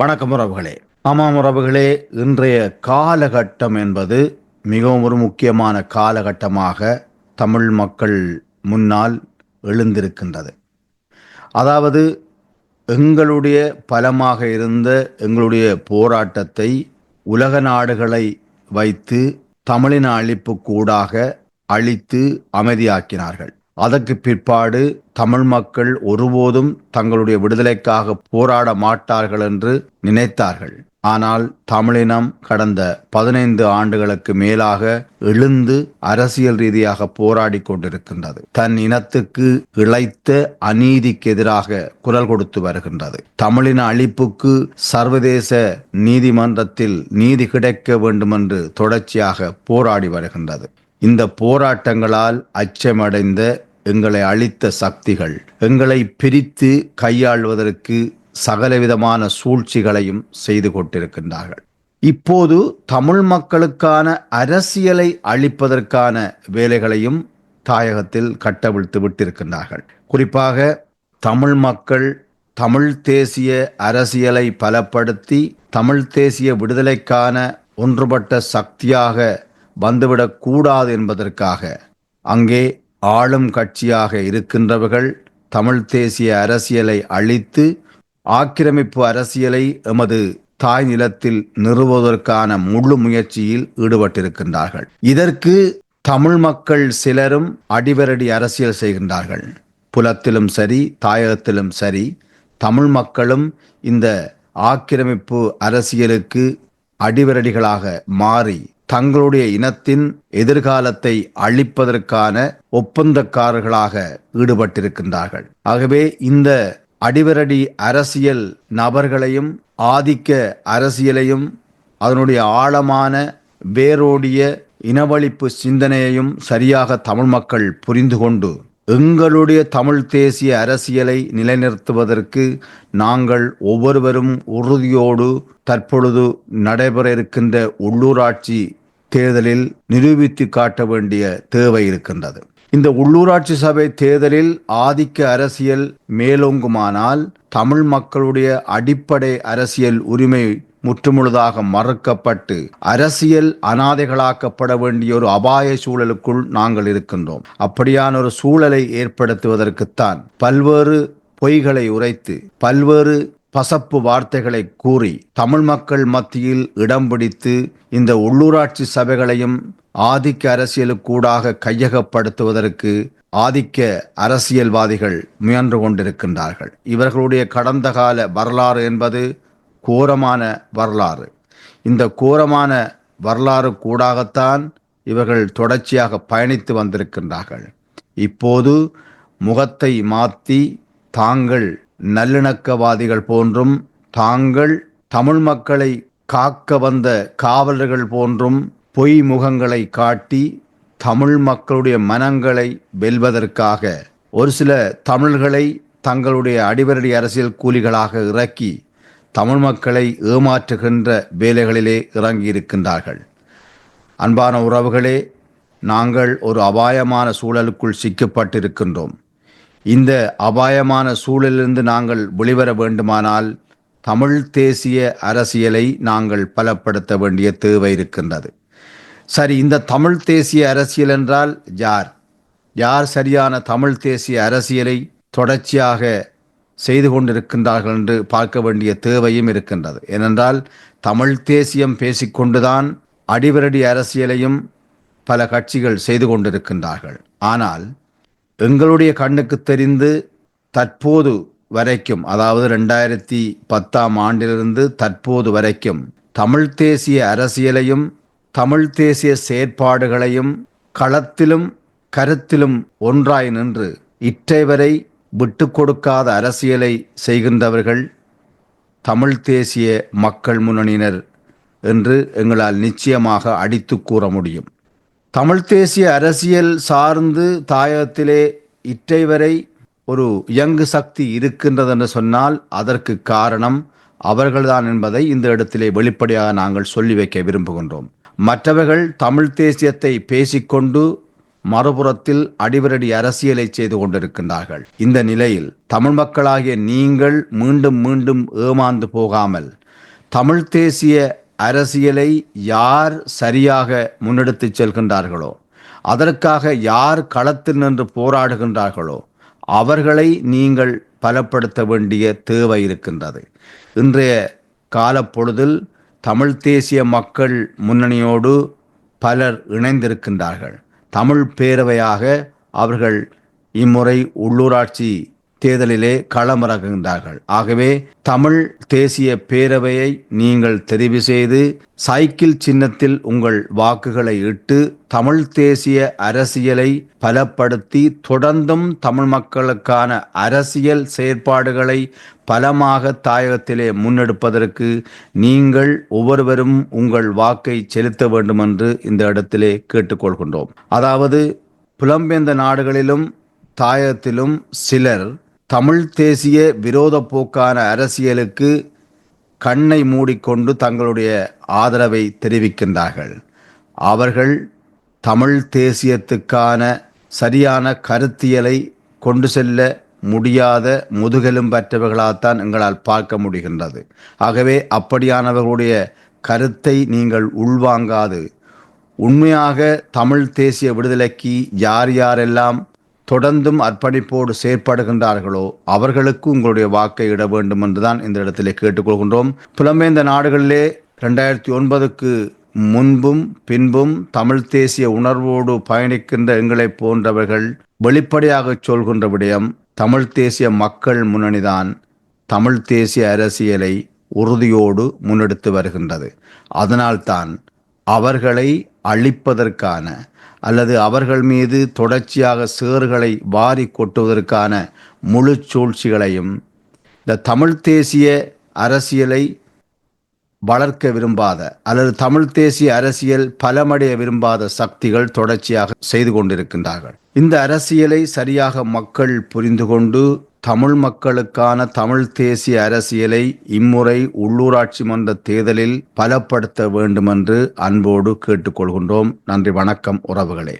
வணக்கம் உறவுகளே. ஆமாம் உறவுகளே இன்றைய காலகட்டம் என்பது மிகவும் ஒரு முக்கியமான காலகட்டமாக தமிழ் மக்கள் முன்னால் எழுந்திருக்கின்றது. அதாவது எங்களுடைய பலமாக இருந்த எங்களுடைய போராட்டத்தை உலக நாடுகளை வைத்து தமிழின அழிப்பு கூடாக அழித்து அமைதியாக்கினார்கள். அதற்கு பிற்பாடு தமிழ் மக்கள் ஒருபோதும் தங்களுடைய விடுதலைக்காக போராட மாட்டார்கள் என்று நினைத்தார்கள். ஆனால் தமிழினம் கடந்த பதினைந்து ஆண்டுகளுக்கு மேலாக எழுந்து அரசியல் ரீதியாக போராடி கொண்டிருக்கின்றது. தன் இனத்துக்கு இழைத்த அநீதிக்கு எதிராக குரல் கொடுத்து வருகின்றது. தமிழின அழிப்புக்கு சர்வதேச நீதிமன்றத்தில் நீதி கிடைக்க வேண்டும் என்று தொடர்ச்சியாக போராடி வருகின்றது. இந்த போராட்டங்களால் அச்சமடைந்த எங்களை அளித்த சக்திகள் எங்களை பிரித்து கையாள்வதற்கு சகலவிதமான சூழ்ச்சிகளையும் செய்து கொண்டிருக்கின்றார்கள். இப்போது தமிழ் மக்களுக்கான அரசியலை அளிப்பதற்கான வேலைகளையும் தாயகத்தில் கட்டவிழ்த்து விட்டிருக்கின்றார்கள். குறிப்பாக தமிழ் மக்கள் தமிழ் தேசிய அரசியலை பலப்படுத்தி தமிழ் தேசிய விடுதலைக்கான ஒன்றுபட்ட சக்தியாக வந்துவிடக்கூடாது என்பதற்காக அங்கே ஆளும் கட்சியாக இருக்கின்றவர்கள் தமிழ் தேசிய அரசியலை அழித்து ஆக்கிரமிப்பு அரசியலை எமது தாய் நிலத்தில் நிறுவுவதற்கான முழு முயற்சியில் ஈடுபட்டிருக்கின்றார்கள். இதற்கு தமிழ் மக்கள் சிலரும் அடிவரடி அரசியல் செய்கின்றார்கள். புலத்திலும் சரி தாயகத்திலும் சரி தமிழ் மக்களும் இந்த ஆக்கிரமிப்பு அரசியலுக்கு அடிவரடிகளாக மாறி தங்களுடைய இனத்தின் எதிர்காலத்தை அழிப்பதற்கான ஒப்பந்தக்காரர்களாக ஈடுபட்டிருக்கின்றார்கள். ஆகவே இந்த அடிவரடி அரசியல் நபர்களையும் ஆதிக்க அரசியலையும் அதனுடைய ஆழமான வேரோடிய இனவழிப்பு சிந்தனையையும் சரியாக தமிழ் மக்கள் புரிந்து கொண்டு எங்களுடைய தமிழ் தேசிய அரசியலை நிலைநிறுத்துவதற்கு நாங்கள் ஒவ்வொருவரும் உறுதியோடு தற்பொழுது நடைபெற இருக்கின்ற உள்ளூராட்சி தேர்தலில் நிரூபித்து காட்ட வேண்டிய தேவை இருக்கின்றது. இந்த உள்ளூராட்சி சபை தேர்தலில் ஆதிக்க அரசியல் மேலோங்குமானால் தமிழ் மக்களுடைய அடிப்படை அரசியல் உரிமை முற்றுமுழுதாக மறுக்கப்பட்டு அரசியல் அனாதைகளாக்கப்பட வேண்டிய ஒரு அபாய சூழலுக்குள் நாங்கள் இருக்கின்றோம். அப்படியான ஒரு சூழலை ஏற்படுத்துவதற்குத்தான் பல்வேறு பொய்களை உரைத்து பல்வேறு பசப்பு வார்த்தைகளை கூறி தமிழ் மக்கள் மத்தியில் இடம் பிடித்து இந்த உள்ளூராட்சி சபைகளையும் ஆதிக்க அரசியலுக்கூடாக கையகப்படுத்துவதற்கு ஆதிக்க அரசியல்வாதிகள் முயன்று கொண்டிருக்கின்றார்கள். இவர்களுடைய கடந்த கால வரலாறு என்பது கோரமான வரலாறு. இந்த கோரமான வரலாறு கூடாகத்தான் இவர்கள் தொடர்ச்சியாக பயணித்து வந்திருக்கின்றார்கள். இப்போது முகத்தை மாற்றி தாங்கள் நல்லிணக்கவாதிகள் போன்றும் தாங்கள் தமிழ் மக்களை காக்க வந்த காவலர்கள் போன்றும் பொய் முகங்களை காட்டி தமிழ் மக்களுடைய மனங்களை வெல்வதற்காக ஒரு சில தமிழர்களை தங்களுடைய அடிவரடி அரசியல் கூலிகளாக இறக்கி தமிழ் மக்களை ஏமாற்றுகின்ற வேலைகளிலே இறங்கி இருக்கின்றார்கள் அன்பான உறவுகளே நாங்கள் ஒரு அபாயமான சூழலுக்குள் சிக்கப்பட்டிருக்கின்றோம். இந்த அபாயமான சூழலிலிருந்து நாங்கள் வெளிவர வேண்டுமானால் தமிழ் தேசிய அரசியலை நாங்கள் பலப்படுத்த வேண்டிய தேவை இருக்கின்றது. சரி இந்த தமிழ் தேசிய அரசியல் என்றால் யார்? யார் சரியான தமிழ் தேசிய அரசியலை தொடர்ச்சியாக செய்து கொண்டிருக்கின்றார்கள் என்று பார்க்க வேண்டிய தேவையும் இருக்கின்றது. ஏனென்றால் தமிழ் தேசியம் பேசிக்கொண்டுதான் அடிவரடி அரசியலையும் பல கட்சிகள் செய்து கொண்டிருக்கின்றார்கள். ஆனால் எங்களுடைய கண்ணுக்கு தெரிந்து தற்போது வரைக்கும் அதாவது ரெண்டாயிரத்தி பத்தாம் ஆண்டிலிருந்து தற்போது வரைக்கும் தமிழ் தேசிய அரசியலையும் தமிழ் தேசிய செயற்பாடுகளையும் களத்திலும் கருத்திலும் ஒன்றாய் நின்று இற்றை வரை விட்டு கொடுக்காத அரசியலை செய்கின்றவர்கள் தமிழ் தேசிய மக்கள் முன்னணியினர் என்று எங்களால் நிச்சயமாக அடித்து கூற முடியும். தமிழ் தேசிய அரசியல் சார்ந்து தாயகத்திலே இற்றை வரை ஒரு இயங்கு சக்தி இருக்கின்றது என்று சொன்னால் அதற்கு காரணம் அவர்கள்தான் என்பதை இந்த இடத்திலே வெளிப்படையாக நாங்கள் சொல்லி வைக்க விரும்புகின்றோம். மற்றவர்கள் தமிழ் தேசியத்தை பேசிக்கொண்டு மறுபுறத்தில் அடிவரடி அரசியலை செய்து கொண்டிருக்கின்றார்கள். இந்த நிலையில் தமிழ் மக்களாகிய நீங்கள் மீண்டும் மீண்டும் ஏமாந்து போகாமல் தமிழ் தேசிய அரசியலை யார் சரியாக முன்னெடுத்துச் செல்கின்றார்களோ அதற்காக யார் களத்தில் நின்று போராடுகின்றார்களோ அவர்களை நீங்கள் பலப்படுத்த வேண்டிய தேவை இருக்கின்றது. இன்றைய காலப்பொழுதில் தமிழ் தேசிய மக்கள் முன்னணியோடு பலர் இணைந்திருக்கின்றார்கள். தமிழ் பேரவையாக அவர்கள் இம்முறை உள்ளூராட்சி தேர்தலிலே களமிறங்குகின்றார்கள். ஆகவே தமிழ் தேசிய பேரவையை நீங்கள் தெரிவு செய்து சைக்கிள் சின்னத்தில் உங்கள் வாக்குகளை இட்டு தமிழ் தேசிய அரசியலை பலப்படுத்தி தொடர்ந்தும் தமிழ் மக்களுக்கான அரசியல் செயற்பாடுகளை பலமாக தாயகத்திலே முன்னெடுப்பதற்கு நீங்கள் ஒவ்வொருவரும் உங்கள் வாக்கை செலுத்த வேண்டும் என்று இந்த இடத்திலே கேட்டுக்கொள்கின்றோம். அதாவது புலம்பெயர்ந்த நாடுகளிலும் தாயகத்திலும் சிலர் தமிழ் தேசிய விரோத போக்கான அரசியலுக்கு கண்ணை மூடிக்கொண்டு தங்களுடைய ஆதரவை தெரிவிக்கின்றார்கள். அவர்கள் தமிழ் தேசியத்துக்கான சரியான கருத்தியலை கொண்டு செல்ல முடியாத முதுகெலும் முதுகெலும்பற்றவர்களாகத்தான் எங்களால் பார்க்க முடிகின்றது. ஆகவே அப்படியானவர்களுடைய கருத்தை நீங்கள் உள்வாங்காது. உண்மையாக தமிழ் தேசிய விடுதலைக்கு யார் யாரெல்லாம் தொடர்ந்தும் அர்ப்பணிப்போடு செயற்படுகின்றார்களோ அவர்களுக்கு உங்களுடைய வாக்கை இட வேண்டும் என்றுதான் இந்த இடத்திலே கேட்டுக்கொள்கின்றோம். புலம்பெயர்ந்த நாடுகளிலே ரெண்டாயிரத்தி ஒன்பதுக்கு முன்பும் பின்பும் தமிழ் தேசிய உணர்வோடு பயணிக்கின்ற எங்களை போன்றவர்கள் வெளிப்படையாக சொல்கின்ற விடயம் தமிழ் தேசிய மக்கள் முன்னணிதான் தமிழ் தேசிய அரசியலை உறுதியோடு முன்னெடுத்து வருகின்றது. அதனால்தான் அவர்களை அழிப்பதற்கான அல்லது அவர்கள் மீது தொடர்ச்சியாக சேறுகளை வாரி கொட்டுவதற்கான முழு சூழ்ச்சிகளையும் இந்த தமிழ் தேசிய அரசியலை வளர்க்க விரும்பாத அல்லது தமிழ் தேசிய அரசியல் பலமடைய விரும்பாத சக்திகள் தொடர்ச்சியாக செய்து கொண்டிருக்கின்றார்கள். இந்த அரசியலை சரியாக மக்கள் புரிந்து கொண்டு தமிழ் மக்களுக்கான தமிழ் தேசிய அரசியலை இம்முறை உள்ளூராட்சி மன்ற தேர்தலில் பலப்படுத்த வேண்டுமென்று அன்போடு கேட்டுக்கொள்கின்றோம். நன்றி வணக்கம் உறவுகளே.